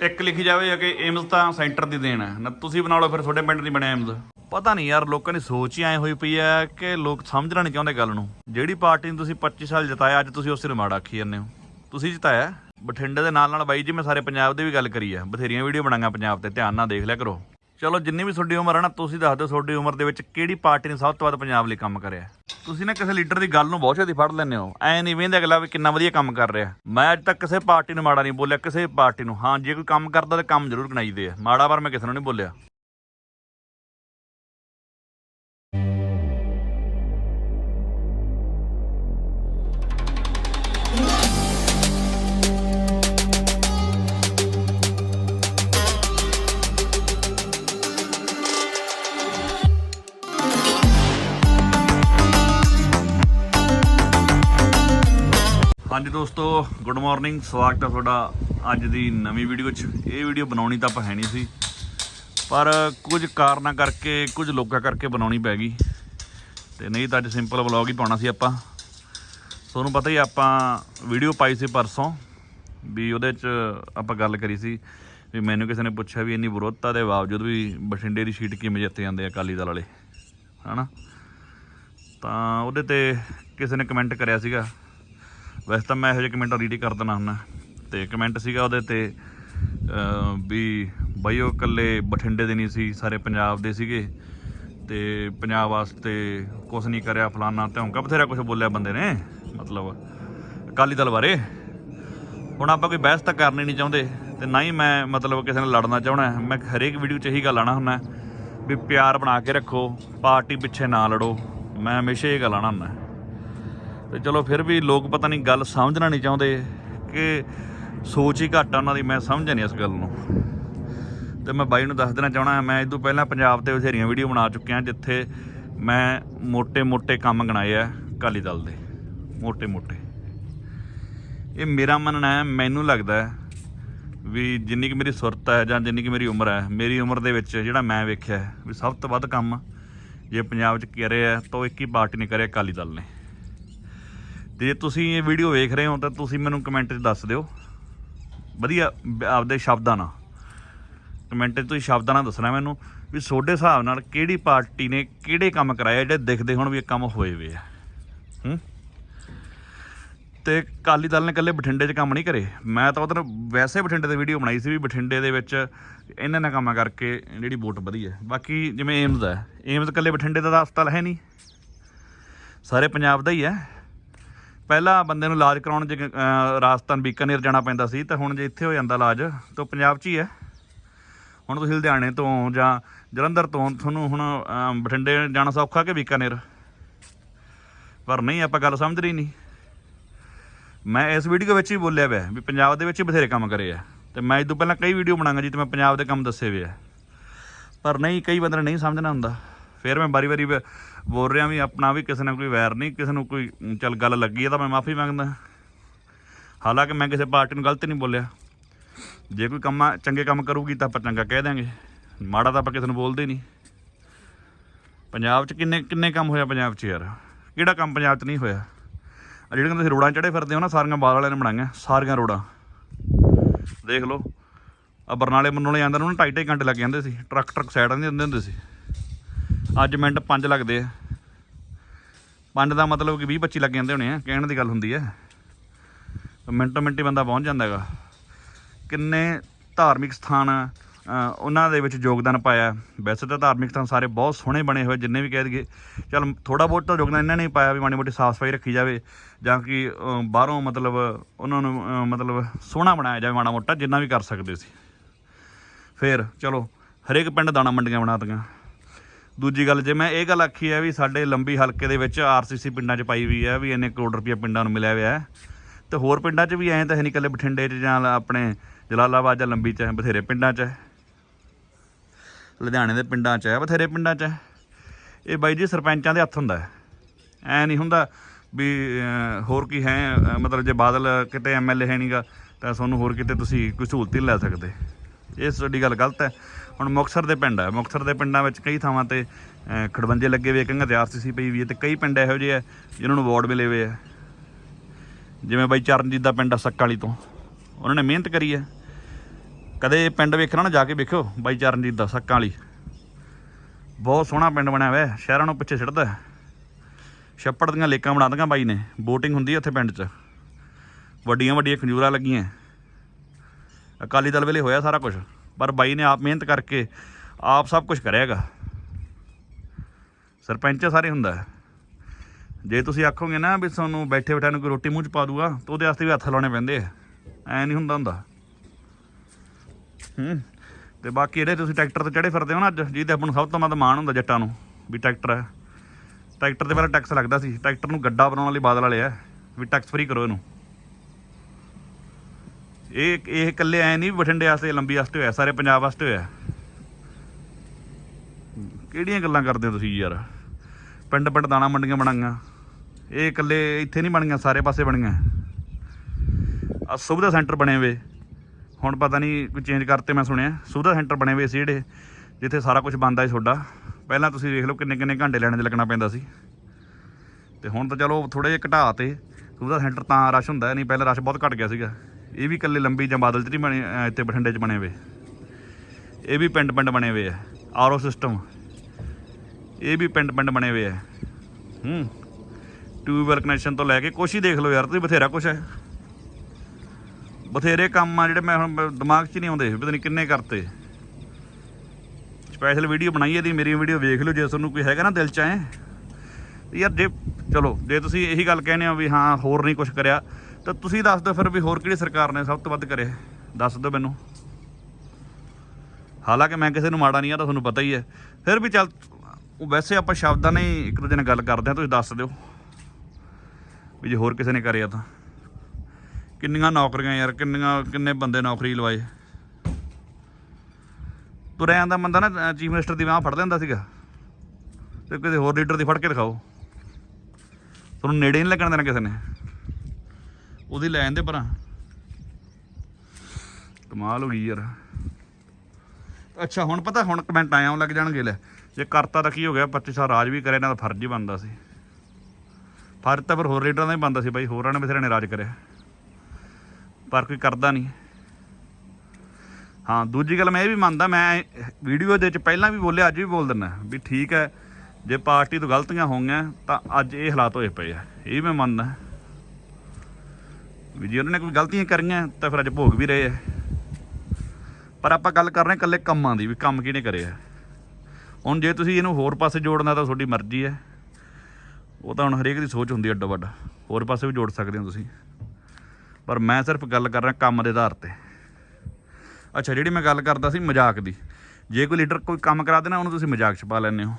ਇੱਕ ਲਿਖੀ ਜਾਵੇ ਕਿ ਏਮਜ਼ ਤਾਂ ਸੈਂਟਰ ਦੀ ਦੇਣ ਹੈ। ਨਾ ਤੁਸੀਂ ਬਣਾ ਲਓ ਫਿਰ ਤੁਹਾਡੇ ਪਿੰਡ ਦੀ ਬਣਿਆ ਏਮਜ਼। ਪਤਾ ਨਹੀਂ ਯਾਰ, ਲੋਕਾਂ ਦੀ ਸੋਚ ਹੀ ਐ ਹੋਈ ਪਈ ਹੈ ਕਿ ਲੋਕ ਸਮਝਣਾ ਨਹੀਂ ਚਾਹੁੰਦੇ ਗੱਲ ਨੂੰ। ਜਿਹੜੀ ਪਾਰਟੀ ਨੂੰ ਤੁਸੀਂ 25 ਸਾਲ ਜਿਤਾਇਆ, ਅੱਜ ਤੁਸੀਂ ਉਸੇ ਨੂੰ ਮਾੜਾ ਆਖੀ ਜਾਂਦੇ ਹੋ। ਤੁਸੀਂ ਜਿਤਾਇਆ ਬਠਿੰਡੇ ਦੇ ਨਾਲ ਨਾਲ ਬਾਈ ਜੀ, ਮੈਂ ਸਾਰੇ ਪੰਜਾਬ ਦੀ ਵੀ ਗੱਲ ਕਰੀ ਆ। ਬਥੇਰੀਆਂ ਵੀਡੀਓ ਬਣਾਈਆਂ ਪੰਜਾਬ ਤੇ। ਧਿਆਨ ਨਾਲ ਦੇਖ ਲਿਆ ਕਰੋ। ਚਲੋ ਜਿੰਨੀ ਵੀ ਤੁਹਾਡੀ ਉਮਰ ਹੈ ਨਾ, ਤੁਸੀਂ ਦੱਸ ਦਿਓ ਤੁਹਾਡੀ ਉਮਰ ਦੇ ਵਿੱਚ ਕਿਹੜੀ ਪਾਰਟੀ ਨੇ ਸਭ ਤੋਂ ਵੱਧ ਪੰਜਾਬ ਲਈ ਕੰਮ ਕਰਿਆ ਤੁਸੀਂ ਨਾ ਕਿਸੇ ਲੀਡਰ ਦੀ ਗੱਲ ਨੂੰ ਬਹੁਤ ਛੇਤੀ ਫੜ ਲੈਂਦੇ ਹੋ। ਐ ਨਹੀਂ ਵੇਂਦੇ ਅਗਲਾ ਵੀ ਕਿੰਨਾ ਵਧੀਆ ਕੰਮ ਕਰ ਰਿਹਾ ਮੈਂ ਅੱਜ ਤੱਕ ਕਿਸੇ ਪਾਰਟੀ ਨੂੰ ਮਾੜਾ ਨਹੀਂ ਬੋਲਿਆ, ਕਿਸੇ ਪਾਰਟੀ ਨੂੰ। ਹਾਂ, ਜੇ ਕੋਈ ਕੰਮ ਕਰਦਾ ਤਾਂ ਕੰਮ ਜ਼ਰੂਰ ਗਣਾਈਦੇ ਆ। ਮਾੜਾ ਪਰ ਮੈਂ ਕਿਸੇ ਨੂੰ ਨਹੀਂ ਬੋਲਿਆ। ਹਾਂਜੀ ਦੋਸਤੋ ਗੁੱਡ ਮਾਰਨਿੰਗ ਸਵਾਗਤ ਹੈ ਤੁਹਾਡਾ ਅੱਜ ਦੀ ਨਵੀਂ ਵੀਡੀਓ 'ਚ। ਇਹ ਵੀਡੀਓ ਬਣਾਉਣੀ ਤਾਂ ਆਪਾਂ ਹੈ ਨਹੀਂ ਸੀ, ਪਰ ਕੁਝ ਕਾਰਨਾਂ ਕਰਕੇ, ਕੁਝ ਲੋਕਾਂ ਕਰਕੇ ਬਣਾਉਣੀ ਪੈ ਗਈ। ਤੇ ਨਹੀਂ ਤਾਂ ਅੱਜ ਸਿੰਪਲ ਵਲੌਗ ਹੀ ਪਾਉਣਾ ਸੀ ਆਪਾਂ। ਤੁਹਾਨੂੰ ਪਤਾ ਹੀ ਆਪਾਂ ਵੀਡੀਓ ਪਾਈ ਸੀ ਪਰਸੋਂ, ਵੀ ਉਹਦੇ 'ਚ ਆਪਾਂ ਗੱਲ ਕਰੀ ਸੀ, ਵੀ ਮੈਨੂੰ ਕਿਸੇ ਨੇ ਪੁੱਛਿਆ ਵੀ ਇੰਨੀ ਵਿਰੋਧਤਾ ਦੇ ਬਾਵਜੂਦ ਵੀ ਬਠਿੰਡੇ ਦੀ ਸੀਟ ਕਿਵੇਂ ਜਿੱਤ ਜਾਂਦੇ ਆ ਅਕਾਲੀ ਦਲ ਵਾਲੇ, ਹਨਾ? ਤਾਂ ਉਹਦੇ ਤੇ ਕਿਸੇ ਨੇ ਕਮੈਂਟ ਕਰਿਆ ਸੀਗਾ ਵੈਸੇ ਤਾਂ ਮੈਂ ਇਹੋ ਜਿਹੇ ਕਮੈਂਟ ਰੀਡ ਕਰ ਦਿੰਦਾ ਹੁੰਦਾ। ਤੇ ਕਮੈਂਟ ਸੀਗਾ ਉਹਦੇ ਤੇ ਵੀ ਬਾਈ ਉਹ ਇਕੱਲੇ ਬਠਿੰਡੇ ਦੇ ਨਹੀਂ ਸੀ, ਸਾਰੇ ਪੰਜਾਬ ਦੇ ਸੀਗੇ। ਤੇ ਪੰਜਾਬ ਵਾਸਤੇ ਕੁਝ ਨਹੀਂ ਕਰਿਆ ਫਲਾਨਾ ਧੌਂਕਾ, ਬਥੇਰਾ ਕੁਝ ਬੋਲਿਆ ਬੰਦੇ ਨੇ, ਮਤਲਬ ਅਕਾਲੀ ਦਲ ਬਾਰੇ। ਹੁਣ ਆਪਾਂ ਕੋਈ ਬਹਿਸ ਤਾਂ ਕਰਨੀ ਨਹੀਂ ਚਾਹੁੰਦੇ, ਤੇ ਨਾ ਹੀ ਮੈਂ ਮਤਲਬ ਕਿਸੇ ਨਾਲ ਲੜਨਾ ਚਾਹਣਾ ਮੈਂ ਹਰੇਕ ਵੀਡੀਓ 'ਚ ਇਹੀ ਗੱਲ ਆਣਾ ਹੁੰਦਾ, ਵੀ ਪਿਆਰ ਬਣਾ ਕੇ ਰੱਖੋ, ਪਾਰਟੀ ਪਿੱਛੇ ਨਾ ਲੜੋ। ਮੈਂ ਹਮੇਸ਼ਾ ਇਹ ਗੱਲ ਆਣਾ ਹੁੰਦਾ। ਤੇ ਚਲੋ ਫਿਰ ਵੀ ਲੋਕ ਪਤਾ ਨਹੀਂ ਗੱਲ ਸਮਝਣਾ ਨਹੀਂ ਚਾਹੁੰਦੇ ਕਿ ਸੋਚ ਹੀ ਘੱਟ ਆ ਉਹਨਾਂ ਦੀ, ਮੈਂ ਸਮਝ ਨਹੀਂ ਇਸ ਗੱਲ ਨੂੰ। ਤੇ ਮੈਂ ਬਾਈ ਨੂੰ ਦੱਸ ਦੇਣਾ ਚਾਹਣਾ ਮੈਂ ਇਸ ਤੋਂ ਪਹਿਲਾਂ ਪੰਜਾਬ ਤੇ ਬਥੇਰੀਆਂ ਵੀਡੀਓ ਬਣਾ ਚੁੱਕਿਆ ਜਿੱਥੇ ਮੈਂ ਮੋٹے-ਮੋٹے ਕੰਮ ਗਣਾਏ ਆ ਕਾਲੀ ਦਲ ਦੇ। ਮੋٹے-ਮੋٹے ਇਹ ਮੇਰਾ ਮੰਨਣਾ ਹੈ, ਮੈਨੂੰ ਲੱਗਦਾ ਵੀ ਜਿੰਨੀ ਕਿ ਮੇਰੀ ਸੁਰਤ ਹੈ ਜਾਂ ਜਿੰਨੀ ਕਿ ਮੇਰੀ ਉਮਰ ਹੈ, ਮੇਰੀ ਉਮਰ ਦੇ ਵਿੱਚ ਜਿਹੜਾ ਮੈਂ ਵੇਖਿਆ ਵੀ ਸਭ ਤੋਂ ਵੱਧ ਕੰਮ ਜੇ ਪੰਜਾਬ 'ਚ ਕਰਿਆ ਤਾਂ ਉਹ ਇੱਕ ਹੀ ਪਾਰਟੀ ਨੇ ਕਰਿਆ ਕਾਲੀ ਦਲ ਨੇ। ਜੇ ਤੁਸੀਂ ਇਹ ਵੀਡੀਓ ਵੇਖ ਰਹੇ ਹੋ ਤਾਂ ਤੁਸੀਂ ਮੈਨੂੰ ਕਮੈਂਟ 'ਚ ਦੱਸ ਦਿਓ। ਵਧੀਆ, ਆਪਦੇ ਸ਼ਬਦਾਂ ਨਾਲ। ਕਮੈਂਟ 'ਚ ਤੁਸੀਂ ਸ਼ਬਦਾਂ ਨਾਲ ਦੱਸਣਾ ਮੈਨੂੰ ਵੀ ਤੁਹਾਡੇ ਹਿਸਾਬ ਨਾਲ ਕਿਹੜੀ ਪਾਰਟੀ ਨੇ ਕਿਹੜੇ ਕੰਮ ਕਰਾਏ ਜਿਹੜੇ ਦਿਖਦੇ ਹੁਣ ਵੀ ਇਹ ਕੰਮ ਹੋਏ ਵੇ ਆ। ਹੂੰ? ਤੇ ਅਕਾਲੀ ਦਲ ਨੇ ਇਕੱਲੇ ਬਠਿੰਡੇ 'ਚ ਕੰਮ ਨਹੀਂ ਕਰੇ। ਮੈਂ ਤਾਂ ਉਧਰ ਵੈਸੇ ਬਠਿੰਡੇ ਤੇ ਵੀਡੀਓ ਬਣਾਈ ਸੀ ਵੀ ਬਠਿੰਡੇ ਦੇ ਵਿੱਚ ਇਹਨਾਂ ਨੇ ਕੰਮਾਂ ਕਰਕੇ ਜਿਹੜੀ ਵੋਟ ਵਧੀ ਹੈ। ਬਾਕੀ ਜਿਵੇਂ ਏਮਜ਼ ਹੈ। ਏਮਜ਼ ਇਕੱਲੇ ਬਠਿੰਡੇ ਦਾ ਤਾਂ ਹਸਪਤਾਲ ਹੈ ਨਹੀਂ। ਸਾਰੇ ਪੰਜਾਬ ਦਾ ਹੀ ਹੈ। ਪਹਿਲਾਂ ਬੰਦੇ ਨੂੰ ਇਲਾਜ ਕਰਾਉਣ ਜੇ ਅਹ, ਰਾਜਸਥਾਨ ਬੀਕਾਨੇਰ ਜਾਣਾ ਪੈਂਦਾ ਸੀ ਤਾਂ ਹੁਣ ਜੇ ਇੱਥੇ ਹੋ ਜਾਂਦਾ ਇਲਾਜ ਤਾਂ ਪੰਜਾਬ 'ਚ ਹੀ ਹੈ। ਹੁਣ ਤੁਸੀਂ ਲੁਧਿਆਣੇ ਤੋਂ ਜਾਂ ਜਲੰਧਰ ਤੋਂ ਤੁਹਾਨੂੰ ਹੁਣ ਅਹ, ਬਠਿੰਡੇ ਜਾਣਾ ਸੌਖਾ ਕਿ ਬੀਕਾਨੇਰ? ਪਰ ਨਹੀਂ ਆਪਾਂ ਗੱਲ ਸਮਝ ਰਹੀ ਨਹੀਂ। ਮੈਂ ਇਸ ਵੀਡੀਓ ਵਿੱਚ ਹੀ ਬੋਲਿਆ ਪਿਆ ਵੀ ਪੰਜਾਬ ਦੇ ਵਿੱਚ ਹੀ ਬਥੇਰੇ ਕੰਮ ਕਰੇ ਆ। ਤੇ ਮੈਂ ਇਸ ਤੋਂ ਪਹਿਲਾਂ ਕਈ ਵੀਡੀਓ ਬਣਾਂਗਾ ਜੀ ਤੇ ਮੈਂ ਪੰਜਾਬ ਦੇ ਕੰਮ ਦੱਸੇ ਹੋਏ ਆ। ਪਰ ਨਹੀਂ ਕਈ ਬੰਦੇ ਨੇ ਨਹੀਂ ਸਮਝਣਾ ਹੁੰਦਾ। ਫਿਰ ਮੈਂ ਬਾਰੀ-ਬਾਰੀ ਬ- ਬੋਲ ਰਿਹਾ ਵੀ ਆਪਣਾ ਵੀ ਕਿਸੇ ਨਾਲ ਕੋਈ ਵੈਰ ਨਹੀਂ ਕਿਸੇ ਨੂੰ ਕੋਈ ਅਮ, ਚੱਲ ਗੱਲ ਲੱਗੀ ਹੈ ਤਾਂ ਮੈਂ ਮਾਫੀ ਮੰਗਦਾ। ਹਾਲਾਂਕਿ ਮੈਂ ਕਿਸੇ ਪਾਰਟੀ ਨੂੰ ਗਲਤ ਨਹੀਂ ਬੋਲਿਆ। ਜੇ ਕੋਈ ਕੰਮਾਂ ਚੰਗੇ ਕੰਮ ਕਰੂਗੀ ਤਾਂ ਆਪਾਂ ਚੰਗਾ ਕਹਿ ਦਾਂਗੇ ਮਾੜਾ ਤਾਂ ਆਪਾਂ ਕਿਸੇ ਨੂੰ ਬੋਲਦੇ ਨਹੀਂ। ਪੰਜਾਬ 'ਚ ਕਿੰਨੇ ਕਿੰਨੇ ਕੰਮ ਹੋਇਆ ਪੰਜਾਬ 'ਚ ਯਾਰ? ਕਿਹੜਾ ਕੰਮ ਪੰਜਾਬ 'ਚ ਨਹੀਂ ਹੋਇਆ? ਆ ਜਿਹੜੀਆਂ ਤੁਸੀਂ ਰੋਡਾਂ ਚੜੇ ਫਿਰਦੇ ਹੋ ਨਾ ਸਾਰੀਆਂ ਬਾਲ ਵਾਲਿਆਂ ਨੇ ਬਣਾਈਆਂ ਸਾਰੀਆਂ ਰੋਡਾਂ ਦੇਖ ਲਓ। ਆ ਬਰਨਾਲੇ ਮਨੋਲੇ ਜਾਂਦਾ ਨੂੰ ਢਾਈ ਢਾਈ ਘੰਟੇ ਲੱਗ ਜਾਂਦੇ ਸੀ। ਟਰੱਕ ਟਰੱਕ ਸਾਈਡਾਂ ਦੇ ਦਿੰਦੇ ਹੁੰਦੇ ਸੀ। ਅੱਜ ਮਿੰਟ 5 ਲੱਗਦੇ ਆ। ਪੰਜ ਦਾ ਮਤਲਬ ਕਿ 20 25 ਲੱਗ ਜਾਂਦੇ ਹੋਣੇ ਆ, ਕਹਿਣ ਦੀ ਗੱਲ ਹੁੰਦੀ ਹੈ ਮਿੰਟੋ ਮਿੰਟ ਹੀ ਬੰਦਾ ਪਹੁੰਚ ਜਾਂਦਾ ਹੈਗਾ। ਕਿੰਨੇ ਧਾਰਮਿਕ ਸਥਾਨ ਉਹਨਾਂ ਦੇ ਵਿੱਚ ਯੋਗਦਾਨ ਪਾਇਆ। ਵੈਸੇ ਤਾਂ ਧਾਰਮਿਕ ਸਥਾਨ ਸਾਰੇ ਬਹੁਤ ਸੋਹਣੇ ਬਣੇ ਹੋਏ, ਜਿੰਨੇ ਵੀ ਕਹਿ ਦਈਏ। ਚਲ ਥੋੜਾ ਬਹੁਤ ਤਾਂ ਯੋਗਦਾਨ ਇਹਨਾਂ ਨੇ ਪਾਇਆ ਵੀ ਮਾੜੀ ਮੋਟੀ ਸਾਫ਼ ਸਫ਼ਾਈ ਰੱਖੀ ਜਾਵੇ, ਜਾਂ ਕਿ ਬਾਹਰੋਂ ਮਤਲਬ ਉਹਨਾਂ ਨੂੰ ਮਤਲਬ ਸੋਹਣਾ ਬਣਾਇਆ ਜਾਵੇ, ਮਾੜਾ ਮੋਟਾ, ਜਿੰਨਾ ਵੀ ਕਰ ਸਕਦੇ ਸੀ। ਫਿਰ, ਚਲੋ, ਹਰੇਕ ਪਿੰਡ ਦਾਣਾ ਮੰਡੀਆਂ ਬਣਾਤੀਆਂ ਦੂਜੀ ਗੱਲ ਜੇ ਮੈਂ ਇਹ ਗੱਲ ਆਖੀ ਹੈ ਵੀ ਸਾਡੇ ਲੰਬੀ ਹਲਕੇ ਦੇ ਵਿੱਚ ਆਰਸੀਸੀ ਪਿੰਡਾਂ 'ਚ ਪਾਈ ਹੋਈ ਹੈ ਵੀ ਇੰਨੇ ਕਰੋੜ ਰੁਪਏ ਪਿੰਡਾਂ ਨੂੰ ਮਿਲਿਆ ਹੋਇਆ ਹੈ ਤੇ ਹੋਰ ਪਿੰਡਾਂ 'ਚ ਵੀ ਐਂ ਤਾਂ ਹੈ ਨਹੀਂ ਇਕੱਲੇ ਬਠਿੰਡੇ 'ਚ ਜਾਂ ਆਪਣੇ ਜਲਾਲਾਬਾਦ ਜਾਂ ਲੰਬੀ 'ਚ ਹੈ, ਬਥੇਰੇ ਪਿੰਡਾਂ 'ਚ ਹੈ। ਲੁਧਿਆਣੇ ਦੇ ਪਿੰਡਾਂ 'ਚ ਹੈ ਬਥੇਰੇ ਪਿੰਡਾਂ 'ਚ ਹੈ। ਇਹ ਬਾਈ ਜੀ ਸਰਪੰਚਾਂ ਦੇ ਹੱਥ ਹੁੰਦਾ ਹੈ। ਐ ਨਹੀਂ ਹੁੰਦਾ ਵੀ ਹੋਰ ਕੀ ਹੈ ਮਤਲਬ ਜੇ ਬਾਦਲ ਕਿਤੇ ਐਮਐਲਏ ਹੈ ਨਹੀਂਗਾ ਤਾਂ ਤੁਹਾਨੂੰ ਹੋਰ ਕਿਤੇ ਤੁਸੀਂ ਕੋਈ ਸਹੂਲਤ ਨਹੀਂ ਲੈ ਸਕਦੇ। ਇਹ ਤੁਹਾਡੀ ਗੱਲ ਗਲਤ ਹੈ। ਹੁਣ ਮੁਕਤਸਰ ਦੇ ਪਿੰਡ ਹੈ ਮੁਕਤਸਰ ਦੇ ਪਿੰਡਾਂ ਵਿੱਚ ਕਈ ਥਾਵਾਂ ਤੇ ਖੜਵੰਜੇ ਲੱਗੇ ਹੋਏ ਕਈਆਂ ਤੇ ਆਰਸੀਸੀ ਪਈ ਵੀ ਹੈ ਤੇ ਕਈ ਪਿੰਡ ਇਹੋ ਜਿਹੇ ਆ ਜਿਨ੍ਹਾਂ ਨੂੰ ਅਵਾਰਡ ਮਿਲੇ ਹੋਏ ਆ। ਜਿਵੇਂ ਬਾਈ ਚਰਨਜੀਤ ਦਾ ਪਿੰਡ ਆ ਸੱਕ ਵਾਲੀ ਤੋਂ। ਉਹਨਾਂ ਨੇ ਮਿਹਨਤ ਕਰੀ ਹੈ। ਕਦੇ ਪਿੰਡ ਵੇਖਣਾ ਨਾ, ਜਾ ਕੇ ਵੇਖਿਓ ਬਾਈ ਚਰਨਜੀਤ ਦਾ ਸੱਕਾਂ ਵਾਲੀ ਬਹੁਤ ਸੋਹਣਾ ਪਿੰਡ ਬਣਿਆ ਹੋਇਆ ਸ਼ਹਿਰਾਂ ਨੂੰ ਪਿੱਛੇ ਛੱਡਦਾ ਛੱਪੜ ਦੀਆਂ ਲੇਕਾਂ ਬਣਾ ਦਿੱਤੀਆਂ ਬਾਈ ਨੇ। ਬੋਟਿੰਗ ਹੁੰਦੀ ਹੈ ਉੱਥੇ ਪਿੰਡ 'ਚ। ਵੱਡੀਆਂ ਵੱਡੀਆਂ ਖੰਜੂਰਾਂ ਲੱਗੀਆਂ। ਅਕਾਲੀ ਦਲ ਵੇਲੇ ਹੋਇਆ ਸਾਰਾ ਕੁਝ ਪਰ ਬਾਈ ਨੇ ਆਪ ਮਿਹਨਤ ਕਰਕੇ ਆਪ ਸਭ ਕੁਝ ਕਰਿਆਗਾ ਸਰਪੰਚ ਸਾਰੇ ਹੁੰਦਾ ਜੇ ਤੁਸੀਂ ਆਖੋਗੇ ਨਾ ਵੀ ਤੁਹਾਨੂੰ ਬੈਠੇ ਬਿਠਾ ਨੂੰ ਕੋਈ ਰੋਟੀ ਮੂੰਹ 'ਚ ਪਾ ਦੂਗਾ, ਤਾਂ ਉਹਦੇ ਵਾਸਤੇ ਵੀ ਹੱਥ ਲਾਉਣੇ ਪੈਂਦੇ ਆ। ਐ ਨਹੀਂ ਹੁੰਦਾ ਹੁੰਦਾ। ਹੂੰ, ਤੇ ਬਾਕੀ ਜਿਹੜੇ ਤੁਸੀਂ ਟਰੈਕਟਰ ਤੇ ਚੜੇ ਫਿਰਦੇ ਹੋ ਨਾ ਅੱਜ, ਜਿਹਦੇ ਆਪਾਂ ਨੂੰ ਸਭ ਤੋਂ ਵੱਧ ਮਾਣ ਹੁੰਦਾ ਜੱਟਾਂ ਨੂੰ, ਵੀ ਟਰੈਕਟਰ ਹੈ। ਟਰੈਕਟਰ ਤੇ ਪਹਿਲਾਂ ਟੈਕਸ ਲੱਗਦਾ ਸੀ, ਟਰੈਕਟਰ ਨੂੰ ਗੱਡਾ ਬਣਾਉਣ ਵਾਲੇ ਬਾਦਲ ਵਾਲੇ ਆ, ਵੀ ਟੈਕਸ ਫ੍ਰੀ ਕਰੋ ਇਹਨੂੰ। ਇਹ ਇਹ ਇਕੱਲੇ ਐ ਨਹੀਂ ਬਠਿੰਡੇ ਵਾਸਤੇ, ਲੰਬੀ ਵਾਸਤੇ ਹੋਇਆ, ਸਾਰੇ ਪੰਜਾਬ ਵਾਸਤੇ ਹੋਇਆ। ਕਿਹੜੀਆਂ ਗੱਲਾਂ ਕਰਦੇ ਹੋ ਤੁਸੀਂ ਯਾਰ? ਪਿੰਡ ਪਿੰਡ ਦਾਣਾ ਮੰਡੀਆਂ ਬਣਾਈਆਂ। ਇਹ ਇਕੱਲੇ ਇੱਥੇ ਨਹੀਂ ਬਣੀਆਂ, ਸਾਰੇ ਪਾਸੇ ਬਣੀਆਂ। ਆ ਸੁਵਿਧਾ ਸੈਂਟਰ ਬਣੇ ਹੋਏ। ਹੁਣ ਪਤਾ ਨਹੀਂ ਕੋਈ ਚੇਂਜ ਕਰਤੇ ਮੈਂ ਸੁਣਿਆ। ਸੁਵਿਧਾ ਸੈਂਟਰ ਬਣੇ ਹੋਏ ਸੀ ਜਿਹੜੇ, ਜਿੱਥੇ ਸਾਰਾ ਕੁਝ ਬੰਦਾ ਸੀ ਤੁਹਾਡਾ। ਪਹਿਲਾਂ ਤੁਸੀਂ ਵੇਖ ਲਓ ਕਿੰਨੇ ਕਿੰਨੇ ਘੰਟੇ ਲੈਣ 'ਚ ਲੱਗਣਾ ਪੈਂਦਾ ਸੀ। ਤੇ ਹੁਣ ਤਾਂ ਚਲੋ ਥੋੜੇ ਜਿਹਾ ਘਟਾ ਤੇ ਸੁਵਿਧਾ ਸੈਂਟਰ ਤਾਂ ਰਸ਼ ਹੁੰਦਾ, ਨਹੀਂ ਪਹਿਲਾਂ ਰਸ਼ ਬਹੁਤ ਘਟ ਗਿਆ ਸੀਗਾ। ਇਹ ਵੀ ਇਕੱਲੇ ਲੰਬੀ ਜਾਂ ਬਾਦਲ 'ਚ ਨਹੀਂ ਬਣੇ, ਅਹ ਇੱਥੇ ਬਠਿੰਡੇ 'ਚ ਬਣੇ ਹੋਏ ਇਹ ਵੀ ਪਿੰਡ ਪਿੰਡ ਬਣੇ ਹੋਏ ਆ। ਆਰਓ ਸਿਸਟਮ ਇਹ ਵੀ ਪਿੰਡ ਪਿੰਡ ਬਣੇ ਹੋਏ ਆ। ਹੂੰ। ਟਿਊਬਵੈਲ ਕਨੈਕਸ਼ਨ ਤੋਂ ਲੈ ਕੇ ਕੁਛ ਹੀ ਦੇਖ ਲਓ ਯਾਰ, ਤੁਸੀਂ ਬਥੇਰਾ ਕੁਛ ਹੈ। ਬਥੇਰੇ ਕੰਮ ਆ ਜਿਹੜੇ ਮੈਂ ਹੁਣ ਬ- ਦਿਮਾਗ 'ਚ ਨਹੀਂ ਆਉਂਦੇ, ਪਤਾ ਨਹੀਂ ਕਿੰਨੇ ਕਰਤੇ। ਸਪੈਸ਼ਲ ਵੀਡੀਓ ਬਣਾਈ ਇਹਦੀ, ਮੇਰੀ ਵੀਡੀਓ ਵੇਖ ਲਓ ਜੇ ਤੁਹਾਨੂੰ ਕੋਈ ਹੈਗਾ ਨਾ ਦਿਲ 'ਚ ਐ। ਯਾਰ ਜੇ, ਚਲੋ, ਜੇ ਤੁਸੀਂ ਇਹੀ ਗੱਲ ਕਹਿੰਦੇ ਹੋ ਵੀ ਹਾਂ, ਹੋਰ ਨਹੀਂ ਕੁਝ ਕਰਿਆ ਤਾਂ ਤੁਸੀਂ ਦੱਸ ਦਿਓ ਫਿਰ ਵੀ ਹੋਰ ਕਿਹੜੀ ਸਰਕਾਰ ਨੇ ਸਭ ਤੋਂ ਵੱਧ ਕਰਿਆ ਦੱਸ ਦਿਓ ਮੈਨੂੰ। ਹਾਲਾਂਕਿ ਮੈਂ ਕਿਸੇ ਨੂੰ ਮਾੜਾ ਨਹੀਂ ਆ, ਤਾਂ ਤੁਹਾਨੂੰ ਪਤਾ ਹੀ ਹੈ। ਫਿਰ ਵੀ ਚੱਲ, ਉਹ ਵੈਸੇ ਆਪਾਂ ਸ਼ਬਦਾਂ ਨਾਲ ਹੀ ਇੱਕ ਦੂਜੇ ਨਾਲ ਗੱਲ ਕਰਦੇ ਆ, ਤੁਸੀਂ ਦੱਸ ਦਿਓ। ਵੀ ਜੇ ਹੋਰ ਕਿਸੇ ਨੇ ਕਰਿਆ ਤਾਂ। ਕਿੰਨੀਆਂ ਨੌਕਰੀਆਂ ਯਾਰ, ਕਿੰਨੀਆਂ, ਕਿੰਨੇ ਬੰਦੇ ਨੌਕਰੀ ਲਵਾਏ। ਤੁਰਿਆਂ ਦਾ ਬੰਦਾ ਨਾ ਚੀਫ ਮਿਨਿਸਟਰ ਦੀ ਬਾਂਹ ਫੜ ਲੈਂਦਾ ਸੀਗਾ। ਤੇ ਕਿਸੇ ਹੋਰ ਲੀਡਰ ਦੀ ਫੜ ਕੇ ਦਿਖਾਓ। ਤੁਹਾਨੂੰ ਨੇੜੇ ਨਹੀਂ ਲੱਗਣ ਦੇਣਾ ਕਿਸੇ ਨੇ। ਉਹਦੀ ਲੈ ਜਾਂਦੇ ਪਰਾਂ। ਕਮਾਲ ਹੋ ਗਈ ਯਾਰ। ਅੱਛਾ, ਹੁਣ ਪਤਾ, ਹੁਣ ਕਮੈਂਟ ਆਇਆ ਆਉਣ ਲੱਗ ਜਾਣਗੇ, ਲੈ। ਜੇ ਕਰਤਾ ਤਾਂ ਕੀ ਹੋ ਗਿਆ 25 ਸਾਲ ਰਾਜ ਵੀ ਕਰੇ ਇਹਨਾਂ ਦਾ ਫਰਜ਼ ਹੀ ਬਣਦਾ ਸੀ। ਫਰਜ਼ ਤਾਂ ਫਿਰ ਹੋਰ ਲੀਡਰਾਂ ਦਾ ਹੀ ਬਣਦਾ ਸੀ ਬਾਈ, ਹੋਰਾਂ ਨੇ ਬਥੇਰੇ ਨੇ ਰਾਜ ਕਰਿਆ। ਪਰ ਕੋਈ ਕਰਦਾ ਨਹੀਂ। ਹਾਂ, ਦੂਜੀ ਗੱਲ ਮੈਂ ਇਹ ਵੀ ਮੰਨਦਾ, ਮੈਂ ਵੀਡੀਓ ਦੇ ਵਿੱਚ ਪਹਿਲਾਂ ਵੀ ਬੋਲਿਆ, ਅੱਜ ਵੀ ਬੋਲ ਦਿੰਦਾ, ਵੀ ਠੀਕ ਹੈ, ਜੇ ਪਾਰਟੀ ਤੋਂ ਗਲਤੀਆਂ ਹੋਈਆਂ, ਤਾਂ ਅੱਜ ਇਹ ਹਾਲਾਤ ਹੋਏ ਪਏ ਆ। ਇਹ ਮੈਂ ਮੰਨਦਾ। ਵੀ ਜੇ ਉਹਨਾਂ ਨੇ ਕੋਈ ਗਲਤੀਆਂ ਕਰੀਆਂ ਤਾਂ ਫਿਰ ਅੱਜ ਭੋਗ ਵੀ ਰਹੇ ਆ। ਪਰ ਆਪਾਂ ਗੱਲ ਕਰ ਰਹੇ ਹਾਂ ਇਕੱਲੇ ਕੰਮਾਂ ਦੀ ਵੀ ਕੰਮ ਕਿਹਨੇ ਕਰੇ ਆ। ਹੁਣ ਜੇ ਤੁਸੀਂ ਇਹਨੂੰ ਹੋਰ ਪਾਸੇ ਜੋੜਨਾ ਤਾਂ ਤੁਹਾਡੀ ਮਰਜ਼ੀ ਹੈ। ਉਹ ਤਾਂ ਹੁਣ ਹਰੇਕ ਦੀ ਸੋਚ ਹੁੰਦੀ ਅੱਡੋ ਵੱਡ ਹੋਰ ਪਾਸੇ ਵੀ ਜੋੜ ਸਕਦੇ ਹੋ ਤੁਸੀਂ। ਪਰ ਮੈਂ ਸਿਰਫ ਗੱਲ ਕਰ ਰਿਹਾ ਕੰਮ ਦੇ ਆਧਾਰ ਤੇ। ਅੱਛਾ, ਜਿਹੜੀ ਮੈਂ ਗੱਲ ਕਰਦਾ ਸੀ ਮਜ਼ਾਕ ਦੀ। ਜੇ ਕੋਈ ਲੀਡਰ ਕੋਈ ਕੰਮ ਕਰਾ ਦੇਣਾ, ਉਹਨੂੰ ਤੁਸੀਂ ਮਜ਼ਾਕ 'ਚ ਪਾ ਲੈਂਦੇ ਹੋ।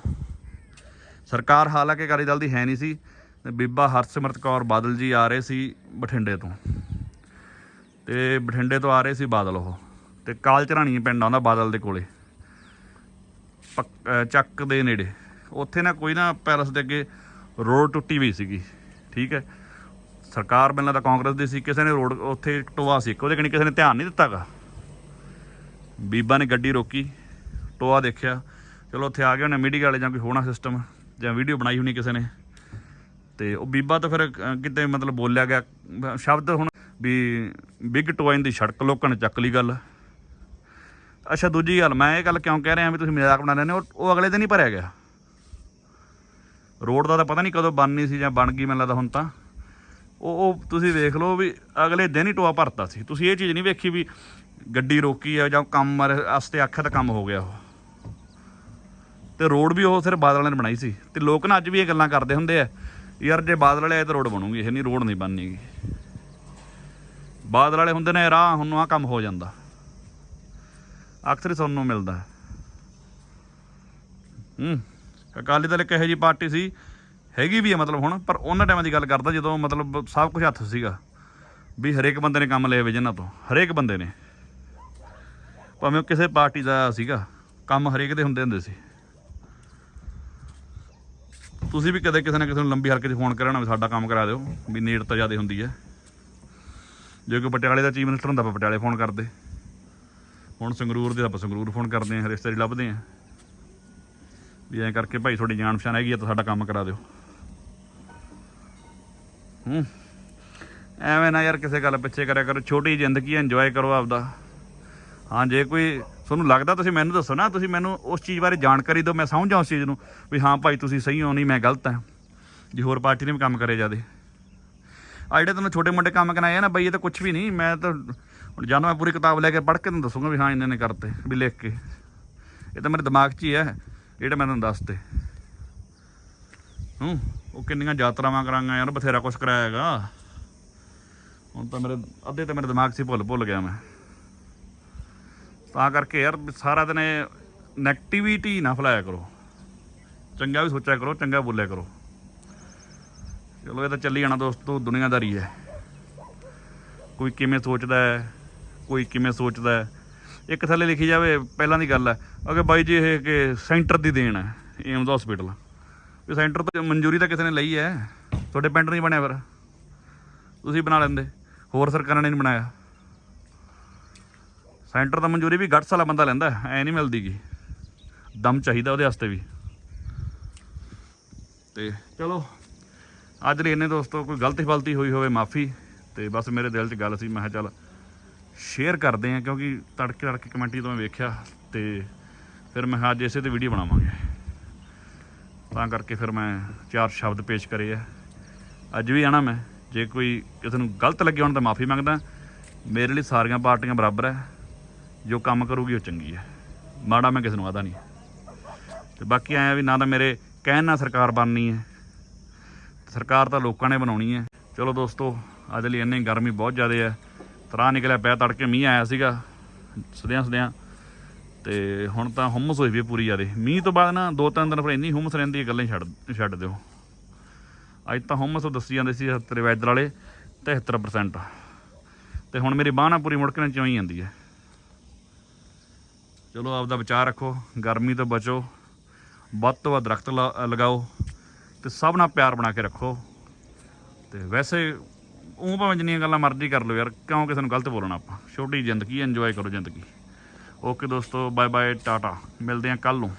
ਸਰਕਾਰ ਹਾਲਾਂਕਿ ਅਕਾਲੀ ਦਲ ਦੀ ਹੈ ਨਹੀਂ ਸੀ ਤੇ ਬੀਬਾ ਹਰਸਿਮਰਤ ਕੌਰ ਬਾਦਲ ਜੀ ਆ ਰਹੇ ਸੀ ਬਠਿੰਡੇ ਤੋਂ। ਤੇ ਬਠਿੰਡੇ ਤੋਂ ਆ ਰਹੇ ਸੀ ਬਾਦਲ ਉਹ। ਤੇ ਕਾਲਚਰਾਣੀ ਪਿੰਡ ਆਉਂਦਾ ਬਾਦਲ ਦੇ ਕੋਲੇ। ਪੱਕ- ਚੱਕ ਦੇ ਨੇੜੇ। ਉੱਥੇ ਨਾ ਕੋਈ ਨਾ ਪੈਲਸ ਦੇ ਅੱਗੇ ਰੋਡ ਟੁੱਟੀ ਹੋਈ ਸੀਗੀ। ਠੀਕ ਹੈ? ਸਰਕਾਰ ਪਹਿਲਾਂ ਤਾਂ ਕਾਂਗਰਸ ਦੀ ਸੀ ਕਿਸੇ ਨੇ ਰੋਡ ਉੱਥੇ ਟੋਆ ਸੀ ਇੱਕ, ਉਹਦੇ ਕਣੀ ਕਿਸੇ ਨੇ ਧਿਆਨ ਨਹੀਂ ਦਿੱਤਾਗਾ। ਬੀਬਾ ਨੇ ਗੱਡੀ ਰੋਕੀ ਟੋਆ ਦੇਖਿਆ। ਚਲੋ ਉੱਥੇ ਆ ਗਏ ਉਹਨੇ ਮੀਡੀਆ ਵਾਲੇ ਜਾਂ ਕੋਈ ਹੋਣਾ ਸਿਸਟਮ ਜਾਂ ਵੀਡੀਓ ਬਣਾਈ ਹੋਣੀ ਕਿਸੇ ਨੇ। ਤੇ ਉਹ ਬੀਬਾ ਤਾਂ ਫਿਰ ਕਿਤੇ ਮਤਲਬ ਬੋਲਿਆ ਗਿਆ, ਸ਼ਬਦ ਹੁਣ ਵੀ ਬਿਗ ਟੋਇਨ ਦੀ ਸੜਕ ਲੋਕਾਂ ਨੇ ਚੱਕ ਲਈ ਗੱਲ। ਅੱਛਾ, ਦੂਜੀ ਗੱਲ, ਮੈਂ ਇਹ ਗੱਲ ਕਿਉਂ ਕਹਿ ਰਿਹਾ ਵੀ ਤੁਸੀਂ ਮਜ਼ਾਕ ਬਣਾ ਰਹੇ ਹੋ? ਉਹ- ਉਹ ਅਗਲੇ ਦਿਨ ਹੀ ਭਰਿਆ ਗਿਆ। ਰੋਡ ਦਾ ਤਾਂ ਪਤਾ ਨਹੀਂ ਕਦੋਂ ਬਣਨੀ ਸੀ ਜਾਂ ਬਣ ਗਈ, ਮੈਨੂੰ ਲੱਗਦਾ ਹੁਣ ਤਾਂ। ਉਹ ਉਹ ਤੁਸੀਂ ਵੇਖ ਲਓ ਵੀ ਅਗਲੇ ਦਿਨ ਹੀ ਟੋਆ ਭਰਤਾ ਸੀ। ਤੁਸੀਂ ਇਹ ਚੀਜ਼ ਨਹੀਂ ਵੇਖੀ ਵੀ ਗੱਡੀ ਰੋਕੀ ਆ ਜਾਂ ਕੰਮ ਵਾਸਤੇ ਆਖਿਆ ਤਾਂ ਕੰਮ ਹੋ ਗਿਆ ਉਹ। ਤੇ ਰੋਡ ਵੀ ਉਹ ਸਿਰ ਬਾਦਲ ਨੇ ਬਣਾਈ ਸੀ। ਤੇ ਲੋਕ ਨਾ ਅੱਜ ਵੀ ਇਹ ਗੱਲਾਂ ਕਰਦੇ ਹੁੰਦੇ ਆ ਯਾਰ ਜੇ ਬਾਦਲ ਵਾਲੇ ਆਏ ਤਾਂ ਰੋਡ ਬਣੂਗੀ, ਇਹ ਨਹੀਂ ਰੋਡ ਨਹੀਂ ਬਣਨੀਗੀ ਬਾਦਲ ਵਾਲੇ ਹੁੰਦੇ ਨੇ, ਰਾਹ ਹੁਣ ਆ ਕੰਮ ਹੋ ਜਾਂਦਾ। ਅਕਸਰ ਹੀ ਸੁਣਨ ਨੂੰ ਮਿਲਦਾ। ਹੂੰ, ਅਕਾਲੀ ਦਲ ਇੱਕ ਇਹੋ ਜਿਹੀ ਪਾਰਟੀ ਸੀ, ਹੈਗੀ ਵੀ ਹੈ ਮਤਲਬ ਹੁਣ, ਪਰ ਉਹਨਾਂ ਟਾਈਮਾਂ ਦੀ ਗੱਲ ਕਰਦਾ ਜਦੋਂ ਮਤਲਬ ਸਭ ਕੁਝ ਹੱਥ ਸੀਗਾ, ਵੀ ਹਰੇਕ ਬੰਦੇ ਨੇ ਕੰਮ ਲਏ ਵੇ ਜਿਨ੍ਹਾਂ ਤੋਂ, ਹਰੇਕ ਬੰਦੇ ਨੇ। ਭਾਵੇਂ ਉਹ ਕਿਸੇ ਪਾਰਟੀ ਦਾ ਸੀਗਾ, ਕੰਮ ਹਰੇਕ ਦੇ ਹੁੰਦੇ ਹੁੰਦੇ ਸੀ। ਤੁਸੀਂ ਵੀ ਕਦੇ ਕਿਸੇ ਨਾ ਕਿਸੇ ਨੂੰ ਲੰਬੀ ਹਲਕੇ 'ਚ ਫੋਨ ਕਰਿਆ ਨਾ ਵੀ ਸਾਡਾ ਕੰਮ ਕਰਾ ਦਿਓ, ਵੀ ਨੇੜ ਤਾਂ ਜ਼ਿਆਦਾ ਹੁੰਦੀ ਹੈ। ਜੇ ਕੋਈ ਪਟਿਆਲੇ ਦਾ ਚੀਫ ਮਿਨਿਸਟਰ ਹੁੰਦਾ, ਆਪਾਂ ਪਟਿਆਲੇ ਫੋਨ ਕਰਦੇ। ਹੁਣ ਸੰਗਰੂਰ ਦੇ ਆਪਾਂ ਸੰਗਰੂਰ ਫੋਨ ਕਰਦੇ ਆਂ ਰਿਸ਼ਤੇਦਾਰੀ ਲੱਭਦੇ ਆਂ ਵੀ ਐਂ ਕਰਕੇ ਭਾਈ ਤੁਹਾਡੀ ਜਾਣ ਪਛਾਣ ਹੈਗੀ ਆ, ਤਾਂ ਸਾਡਾ ਕੰਮ ਕਰਾ ਦਿਓ। ਹੂੰ। ਐਵੇਂ ਨਾ ਯਾਰ ਕਿਸੇ ਗੱਲ ਪਿੱਛੇ ਕਰਿਆ ਕਰੋ, ਛੋਟੀ ਜ਼ਿੰਦਗੀ ਇੰਜੋਏ ਕਰੋ ਆਪਦਾ। ਹਾਂ, ਜੇ ਕੋਈ ਤੁਹਾਨੂੰ ਲੱਗਦਾ ਤੁਸੀਂ ਮੈਨੂੰ ਦੱਸੋ ਨਾ, ਤੁਸੀਂ ਮੈਨੂੰ ਉਸ ਚੀਜ਼ ਬਾਰੇ ਜਾਣਕਾਰੀ ਦਿਓ, ਮੈਂ ਸਮਝਾਂ ਉਸ ਚੀਜ਼ ਨੂੰ ਵੀ ਹਾਂ ਭਾਈ ਤੁਸੀਂ ਸਹੀ ਹੋ, ਨਹੀਂ ਮੈਂ ਗਲਤ ਹਾਂ। ਜੀ ਹੋਰ ਪਾਰਟੀ ਨੇ ਵੀ ਕੰਮ ਕਰੇ ਜਾਦੇ ਆ ਜਿਹੜੇ ਤੁਹਾਨੂੰ ਛੋਟੇ ਮੋਟੇ ਕੰਮ ਕਰਾਏ ਆ ਨਾ ਬਈ, ਇਹ ਤਾਂ ਕੁਝ ਵੀ ਨਹੀਂ, ਮੈਂ ਤਾਂ ਹੁਣ ਜਦੋਂ ਮੈਂ ਪੂਰੀ ਕਿਤਾਬ ਲੈ ਕੇ ਪੜ੍ਹ ਕੇ ਤੁਹਾਨੂੰ ਦੱਸੂਗਾ ਵੀ ਹਾਂ ਇਹਨਾਂ ਨੇ ਕਰਤੇ, ਵੀ ਲਿਖ ਕੇ। ਇਹ ਤਾਂ ਮੇਰੇ ਦਿਮਾਗ 'ਚ ਹੀ ਹੈ ਜਿਹੜਾ ਮੈਂ ਤੁਹਾਨੂੰ ਦੱਸਤੇ। ਹੂੰ, ਉਹ ਕਿੰਨੀਆਂ ਯਾਤਰਾਵਾਂ ਕਰਾਂਗਾ ਯਾਰ, ਬਥੇਰਾ ਕੁਝ ਕਰਾਇਆ ਹੈਗਾ। ਹੁਣ ਤਾਂ ਮੇਰੇ, ਅੱਧੇ ਤਾਂ ਮੇਰੇ ਦਿਮਾਗ 'ਚ ਹੀ ਭੁੱਲ ਭੁੱਲ ਗਿਆ ਮੈਂ। ਤਾਂ ਕਰਕੇ ਯਾਰ ਸਾਰਾ ਦਿਨ ਇਹ ਨੈਗੇਟਿਵਿਟੀ ਨਾ ਫੈਲਾਇਆ ਕਰੋ। ਚੰਗਾ ਵੀ ਸੋਚਿਆ ਕਰੋ, ਚੰਗਾ ਬੋਲਿਆ ਕਰੋ। ਚਲੋ, ਇਹ ਤਾਂ ਚੱਲੀ ਜਾਣਾ ਦੋਸਤੋ ਦੁਨੀਆਦਾਰੀ ਹੈ। ਕੋਈ ਕਿਵੇਂ ਸੋਚਦਾ ਹੈ, ਕੋਈ ਕਿਵੇਂ ਸੋਚਦਾ ਹੈ। ਇੱਕ ਥੱਲੇ ਲਿਖੀ ਜਾਵੇ, ਪਹਿਲਾਂ ਦੀ ਗੱਲ ਹੈ, ਅਗੇ ਬਾਈ ਜੀ ਇਹ ਕਿ ਸੈਂਟਰ ਦੀ ਦੇਣ ਹੈ, ਏਮਜ਼ ਹਸਪੀਟਲ ਵੀ ਸੈਂਟਰ ਤੋਂ ਮਨਜ਼ੂਰੀ ਤਾਂ ਕਿਸੇ ਨੇ ਲਈ ਹੈ, ਤੁਹਾਡੇ ਪਿੰਡ ਨਹੀਂ ਬਣਿਆ ਫਿਰ। ਤੁਸੀਂ ਬਣਾ ਲੈਂਦੇ, ਹੋਰ ਸਰਕਾਰਾਂ ਨੇ ਨਹੀਂ ਬਣਾਇਆ। ਸੈਂਟਰ ਤਾਂ ਮਨਜ਼ੂਰੀ ਵੀ ਗੱਟਸ ਵਾਲਾ ਬੰਦਾ ਲੈਂਦਾ, ਐ ਨਹੀਂ ਮਿਲਦੀਗੀ ਦਮ ਚਾਹੀਦਾ ਉਹਦੇ ਵਾਸਤੇ ਵੀ। ਤੇ ਚਲੋ, ਅੱਜ ਲਈ ਇੰਨੇ ਦੋਸਤੋ, ਕੋਈ ਗਲਤੀ ਫਲਤੀ ਹੋਈ ਹੋਵੇ, ਮਾਫੀ। ਤੇ ਬਸ ਮੇਰੇ ਦਿਲ 'ਚ ਗੱਲ ਸੀ, ਮੈਂ ਕਿਹਾ ਚੱਲ ਸ਼ੇਅਰ ਕਰਦੇ ਆ, ਕਿਉਂਕਿ ਤੜਕੇ ਤੜਕੇ ਕਮੈਂਟੀ ਤੋਂ ਮੈਂ ਵੇਖਿਆ, ਤੇ ਫਿਰ ਮੈਂ ਕਿਹਾ ਅੱਜ ਇਸੇ ਤੇ ਵੀਡੀਓ ਬਣਾਵਾਂਗੇ। ਤਾਂ ਕਰਕੇ ਫਿਰ ਮੈਂ ਚਾਰ ਸ਼ਬਦ ਪੇਸ਼ ਕਰੇ ਆ। ਅੱਜ ਵੀ ਆਣਾ ਮੈਂ, ਜੇ ਕੋਈ ਕਿਸੇ ਨੂੰ ਗਲਤ ਲੱਗੇ ਹੋਣ ਤਾਂ ਮਾਫੀ ਮੰਗਦਾ। ਮੇਰੇ ਲਈ ਸਾਰੀਆਂ ਪਾਰਟੀਆਂ ਬਰਾਬਰ ਹੈ। ਜੋ ਕੰਮ ਕਰੂਗੀ ਉਹ ਚੰਗੀ ਹੈ। ਮਾੜਾ ਮੈਂ ਕਿਸੇ ਨੂੰ ਆਦਾ ਨਹੀਂ। ਤੇ ਬਾਕੀ ਆਇਆ ਵੀ ਨਾ ਤਾਂ ਮੇਰੇ ਕਹਿਣ ਨਾਲ ਸਰਕਾਰ ਬਣਨੀ ਹੈ। ਸਰਕਾਰ ਤਾਂ ਲੋਕਾਂ ਨੇ ਬਣਾਉਣੀ ਹੈ। ਚਲੋ ਦੋਸਤੋ, ਅੱਜ ਲਈ ਇੰਨੀ ਗਰਮੀ ਬਹੁਤ ਜ਼ਿਆਦਾ ਹੈ। ਤਰਾ ਨਿਕਲਿਆ ਪਿਆ, ਤੜਕੇ ਮੀਂਹ ਆਇਆ ਸੀਗਾ। ਸਦਿਆਂ ਸਦਿਆਂ। ਤੇ ਹੁਣ ਤਾਂ ਹੁਮਸ ਹੋਈ ਵੀ ਪੂਰੀ ਜ਼ਿਆਦੇ। ਮੀਂਹ ਤੋਂ ਬਾਅਦ ਨਾ ਦੋ ਤਿੰਨ ਦਿਨ ਫਿਰ ਇੰਨੀ ਹੁਮਸ ਰਹਿੰਦੀ ਹੈ, ਗੱਲਾਂ ਛੱਡ ਛੱਡ ਦਿਓ। ਅੱਜ ਤਾਂ ਹੁਮਸ ਦੱਸੀ ਜਾਂਦੇ ਸੀ, ਤੇਰੇ ਵੈਦਰ ਵਾਲੇ 73% ਤੇ ਹੁਣ ਮੇਰੀ ਬਾਂਹ ਨਾ ਪੂਰੀ ਮੁੜਕਣ ਚੋਂ ਹੀ ਜਾਂਦੀ ਹੈ। ਚਲੋ ਆਪਦਾ ਵਿਚਾਰ ਰੱਖੋ, ਗਰਮੀ ਤੋਂ ਬਚੋ, ਵੱਧ ਤੋਂ ਵੱਧ ਦਰਖਤ ਲਾ- ਲਗਾਓ ਤੇ ਸਭ ਨਾਲ ਪਿਆਰ ਬਣਾ ਕੇ ਰੱਖੋ। ਤੇ ਵੈਸੇ ਉਹ ਭਾਵੇਂ ਜਿੰਨੀਆਂ ਗੱਲਾਂ ਮਰਜ਼ੀ ਕਰ ਲਓ ਯਾਰ, ਕਿਉਂ ਕਿਸੇ ਨੂੰ ਗਲਤ ਬੋਲਣਾ ਆਪਾਂ? ਛੋਟੀ ਜ਼ਿੰਦਗੀ ਇੰਜੋਏ ਕਰੋ ਜ਼ਿੰਦਗੀ। ਓਕੇ ਦੋਸਤੋ ਬਾਏ ਬਾਏ ਟਾਟਾ। ਮਿਲਦੇ ਹਾਂ ਕੱਲ ਨੂੰ।